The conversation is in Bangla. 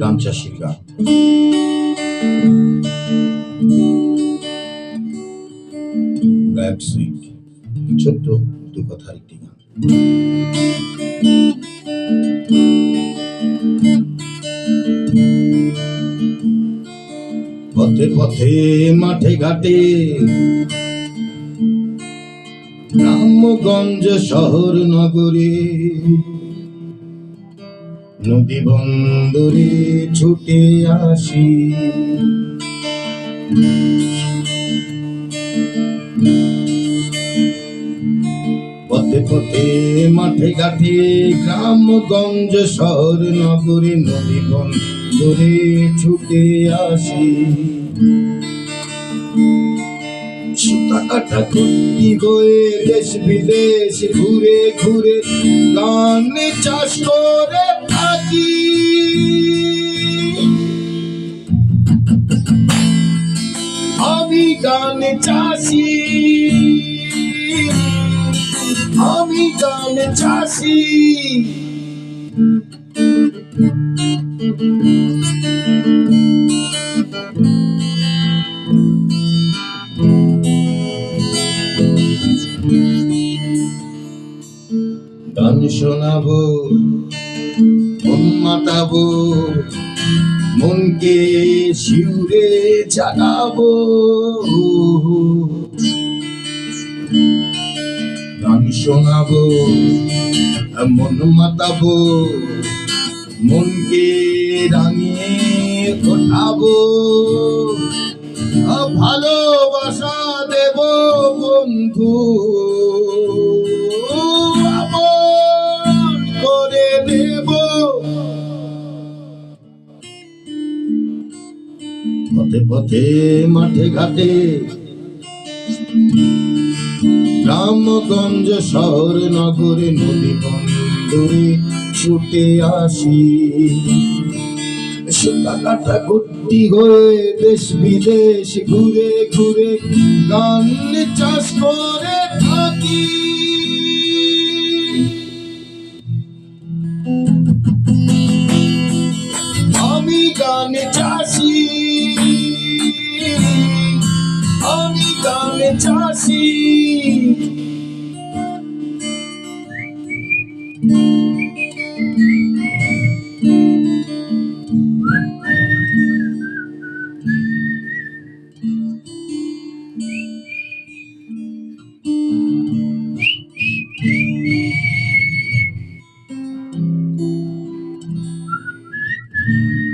গান চাষির গান ছোট্ট দু কথার একটি গান পথে পথে, মাঠে ঘাটে, গ্রামগঞ্জ শহর নগরে নদী বন্দরে ছুটে আসি। পথে পথে, মাঠে ঘাটে, গ্রামগঞ্জ শহর, নগরে, নদী বন্দরে ছুটে আসি। সুতা কাটা হয়ে দেশ বিদেশ, ঘুরে ঘুরে গান চাষ করে থাকি আমি গান চাষি আমি গান চাষি শোনাবো, মন মাতাবো, মনকে শিউরে জাগাবো। গান শোনাবো, মন মাতাবো, মনকে রাঙিয়ে ওঠাবো। ভালোবাসা দেব বন্ধু পথে পথে, মাঠে ঘাটে। গ্রামগঞ্জ শহর, নগরে নদী বন্দরে ছুটে আসি। সুতা কাটা কুর্তি হয়ে দেশ বিদেশ ঘুরে ঘুরে, গান চাষ করে থাকি। kame chasi ami kame chasi thank mm-hmm.